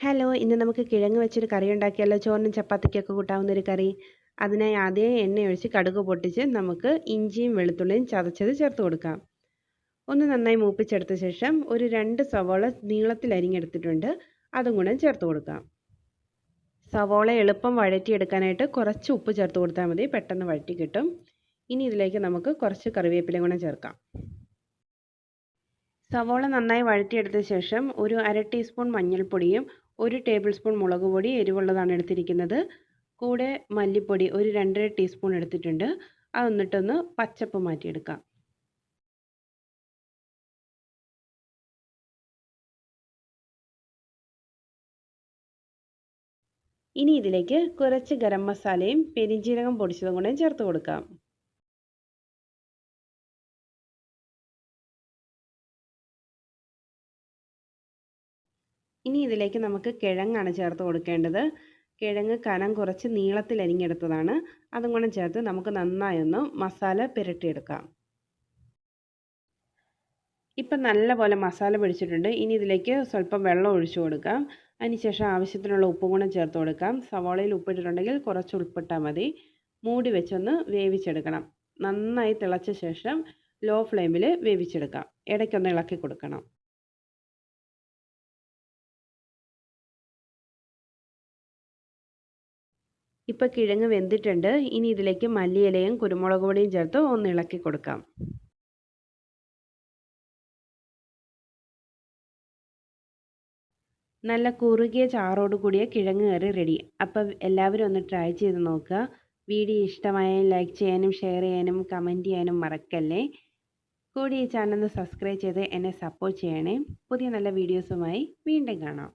Hello ഇന്ന് നമുക്ക് കിഴങ്ങ് വെച്ചൊരു കറി ഉണ്ടാക്കിയാലോ? ചോറിനും ചപ്പാത്തിക്കൊക്കെ കൂട്ടാവുന്ന ഒരു കറി. അതിനായി ആദ്യം എണ്ണ ഒഴിച്ച് കടുക് പൊട്ടിച്ച് നമുക്ക് ഇഞ്ചിയും വെളുത്തുള്ളിയും ചതച്ചത് ചേർത്ത് കൊടുക്കാം. ഒന്ന് നന്നായി മൂപ്പിച്ചെടുത്ത ശേഷം ഒരു രണ്ട് സവോള നീളത്തിൽ അരിഞ്ഞെടുത്തിട്ടുണ്ട്. അതും കൂടെ ചേർത്ത് കൊടുക്കാം. സവോള എളുപ്പം വഴറ്റിയെടുക്കാനായിട്ട് കുറച്ച് ഉപ്പ് ചേർത്ത് കൊടുത്താൽ മതി. പെട്ടെന്ന് വഴറ്റി കിട്ടും. ഇനി ഇതിലേക്ക് നമുക്ക് കുറച്ച് കറിവേപ്പിലയും കൂടെ ചേർക്കാം. സവോള നന്നായി വഴറ്റിയെടുത്ത ശേഷം ഒരു അര ടീസ്പൂൺ മഞ്ഞൾപ്പൊടിയും ഒരു ടേബിൾ സ്പൂൺ മുളക് പൊടി എരിവുള്ളതാണ് എടുത്തിരിക്കുന്നത്. കൂടെ മല്ലിപ്പൊടി ഒരു രണ്ടര ടീസ്പൂൺ എടുത്തിട്ടുണ്ട്. അതൊന്നിട്ടൊന്ന് പച്ചപ്പ് മാറ്റിയെടുക്കാം. ഇനി ഇതിലേക്ക് കുറച്ച് ഗരം മസാലയും പെരിഞ്ജീരകം പൊടിച്ചതും കൂടെ ചേർത്ത് കൊടുക്കാം. ഇനി ഇതിലേക്ക് നമുക്ക് കിഴങ്ങാണ് ചേർത്ത് കൊടുക്കേണ്ടത്. കിഴങ്ങ് കനം കുറച്ച് നീളത്തിൽ അരിഞ്ഞെടുത്തതാണ്. അതും കൂടെ ചേർത്ത് നമുക്ക് നന്നായി ഒന്ന് മസാല പുരട്ടിയെടുക്കാം. ഇപ്പം നല്ലപോലെ മസാല പിടിച്ചിട്ടുണ്ട്. ഇനി ഇതിലേക്ക് സ്വല്പം വെള്ളം ഒഴിച്ചു കൊടുക്കാം. അതിനുശേഷം ആവശ്യത്തിനുള്ള ഉപ്പും കൂടെ ചേർത്ത് കൊടുക്കാം. സവാളയിൽ ഉപ്പിട്ടിട്ടുണ്ടെങ്കിൽ കുറച്ച് ഉൾപ്പിട്ടാൽ മതി. മൂടി വെച്ചൊന്ന് വേവിച്ചെടുക്കണം. നന്നായി തിളച്ച ശേഷം ലോ ഫ്ലെയിമിൽ വേവിച്ചെടുക്കാം. ഇടയ്ക്കൊന്ന് ഇളക്കി കൊടുക്കണം. ഇപ്പോൾ കിഴങ്ങ് വെന്തിട്ടുണ്ട്. ഇനി ഇതിലേക്ക് മല്ലിയിലയും കുരുമുളക് പൊടിയും ചേർത്ത് ഒന്ന് ഇളക്കി കൊടുക്കാം. നല്ല കുറുകിയ ചാറോട് കൂടിയ കിഴങ്ങ് കറി റെഡി അപ്പോൾ എല്ലാവരും ഒന്ന് ട്രൈ ചെയ്ത് നോക്കുക. വീഡിയോ ഇഷ്ടമായാൽ ലൈക്ക് ചെയ്യാനും ഷെയർ ചെയ്യാനും കമന്റ് ചെയ്യാനും മറക്കല്ലേ? കൂടി ഈ ചാനൽ സബ്സ്ക്രൈബ് ചെയ്ത് എന്നെ സപ്പോർട്ട് ചെയ്യണേ. പുതിയ നല്ല വീഡിയോസുമായി വീണ്ടും കാണാം.